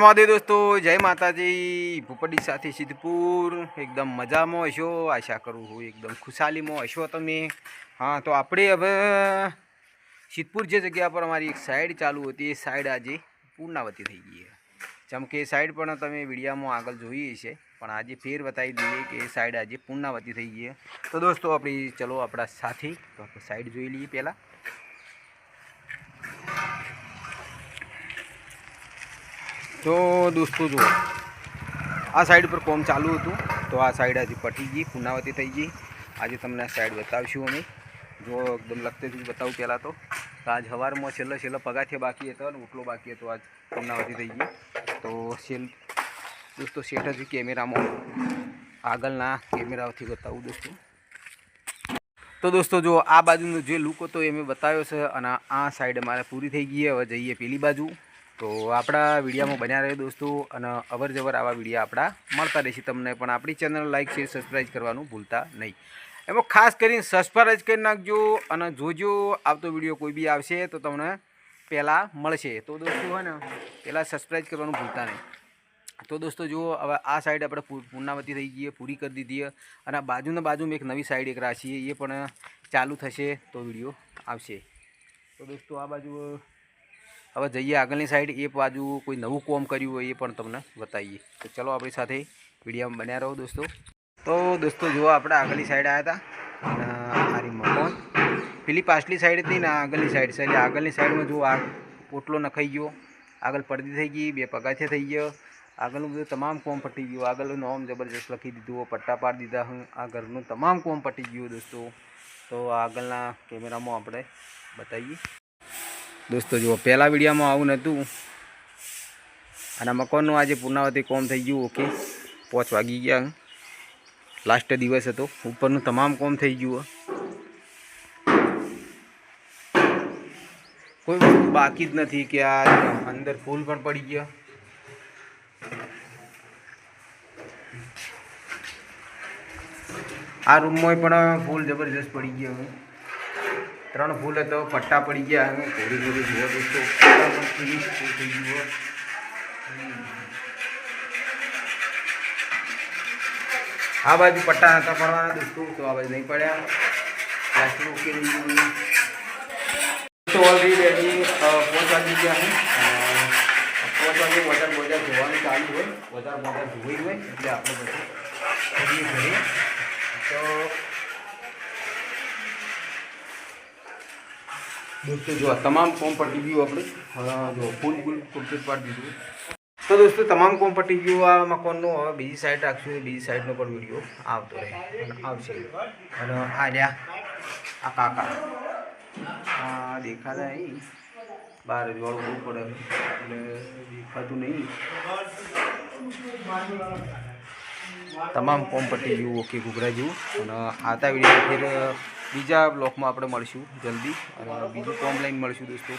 મહાદેવ દોસ્તો, જય માતાજી. ભૂપડી સાથે સિદ્ધપુર. એકદમ મજામાં હશો? આશા કરું હું એકદમ ખુશાલીમાં હશો તમે. હા, તો આપણે હવે સિદ્ધપુર જે જગ્યા પર અમારી એક સાઈડ ચાલુ હતી, એ સાઈડ આજે પૂર્ણાવતી થઈ ગઈ છે. જેમ કે સાઈડ પણ તમે વિડીયામાં આગળ જોઈએ છે પણ આજે ફેર બતાવી દઈએ કે એ સાઈડ આજે પૂર્ણાવતી થઈ ગઈ છે. તો દોસ્તો, આપણી ચલો આપણા સાથી, તો આપણે સાઈડ જોઈ લઈએ પહેલાં. તો દોસ્તો જુઓ, આ સાઈડ પર કોમ ચાલુ હતું, તો આ સાઈડ આજે પટી ગઈ, પુનાવતી થઈ ગઈ. આજે તમને આ સાઈડ બતાવશું અમે. જો એકદમ લગતેથી બતાવું પહેલાં તો. આજ સવારમાં છેલ્લો છેલ્લો પગાથિયા બાકી હતો અને ઉટલો બાકી હતો, આજ પુનાવતી થઈ ગઈ. તો સેલ દોસ્તો શેઠ હજી કેમેરામાં આગળના કેમેરાથી બતાવું દોસ્તો. તો દોસ્તો જો આ બાજુનો જે લુક હતો એ મેં બતાવ્યો છે અને આ સાઈડ મારે પૂરી થઈ ગઈ હવે જઈએ પેલી બાજુ. તો આપણા વિડીયામાં બન્યા રહે દોસ્તો અને અવર જવર આવા વિડીયા આપણા મળતા રહેશે. તમને પણ આપણી ચેનલ લાઇક શેર સબસ્ક્રાઈબ કરવાનું ભૂલતા નહીં. એમાં ખાસ કરીને સબસ્ક્રાઈબ કરી નાખજો અને જોજો આવતો વીડિયો કોઈ બી આવશે તો તમને પહેલાં મળશે. તો દોસ્તો હોય ને, પહેલાં સબસ્ક્રાઈબ કરવાનું ભૂલતા નહીં. તો દોસ્તો જુઓ, હવે આ સાઈડ આપણે પૂર્ણાવતી થઈ ગઈ પૂરી કરી દીધી અને આ બાજુના બાજુમાં એક નવી સાઈડ એક રાખીએ એ પણ ચાલુ થશે તો વીડિયો આવશે. તો દોસ્તો આ બાજુ હવે જઈએ આગળની સાઈડ એ બાજુ કોઈ નવું કોમ કર્યું હોય એ પણ તમને બતાવીએ. તો ચલો આપણી સાથે વિડીયામાં બન્યા રહો દોસ્તો. તો દોસ્તો જુઓ આપણે આગળની સાઈડ આવ્યા હતા. મારી મકોન પેલી પાછલી સાઈડ હતી ને આગળની સાઈડ છે. એટલે આગળની સાઈડમાં જુઓ, આ પોટલો નખાઈ ગયો. આગળ પડદી થઈ ગઈ, બે પગાથિયા થઈ ગયો. આગળનું બધું તમામ કોમ પટી ગયું. આગળનું નોમ જબરજસ્ત લખી દીધું. પટ્ટા પાડી દીધા હું. આ ઘરનું તમામ કોમ પટી ગયું દોસ્તો. તો આગળના કેમેરામાં આપણે બતાવીએ. દોસ્તો, જુઓ, પહેલાં વિડીયોમાં આવું નહોતું. અને મકાનનું આજે પૂર્ણાવતી કોમ થઈ ગયું, ઓકે? પાંચ વાગી ગયા. લાસ્ટ દિવસ હતો. ઉપરનું તમામ કોમ થઈ ગયું કોઈ વસ્તુ બાકી જ નથી કે આ અંદર ફૂલ પણ પડી ગયા. આ રૂમમાં પણ ફૂલ જબરજસ્ત પડી ગયા હવે ત્રણ ફૂલ હતો પટ્ટા પડી ગયા અને થોડી થોડી જુઓ દોસ્તો પણ ફિનિશ થઈ હોય. આ બાજુ પટ્ટા નતા પડવાના દોસ્તો, તો આ બાજુ નહીં પડ્યા. પ્લાસ્ટિક થઈ ગયું તો ઓલરેડી પાંચ વાગી ગયા છે. પાંચ વધારે બજાર ધોવાનું ચાલુ હોય, વધારે બજાર જોઈ હોય, એટલે આપણે બધું ઘરે. તો દોસ્તો, જો તમામ કોમ પટી ગયું આપણે જો ફૂલ ફૂલ કમ્પ્લીટ પાડી દીધું તો દોસ્તો, તમામ કોમ પટી ગયું આ મકાનનું, હવે બીજી સાઈડ રાખશું બીજી સાઈડનો પણ વીડિયો આવતો રહે અને આવશે. અને આ રહ્યા આ કાકા. આ દેખાતા અહીં બહાર જ વાળું બહુ પડે એટલે દેખાતું નહીં. તમામ કોમ પટી ગયું ઓકે ઘૂઘરા જેવું અને આવતા વીડિયો ફેર બીજા બ્લોકમાં આપણે મળીશું જલ્દી. અને બીજું કોમ લઈને મળીશું દોસ્તો.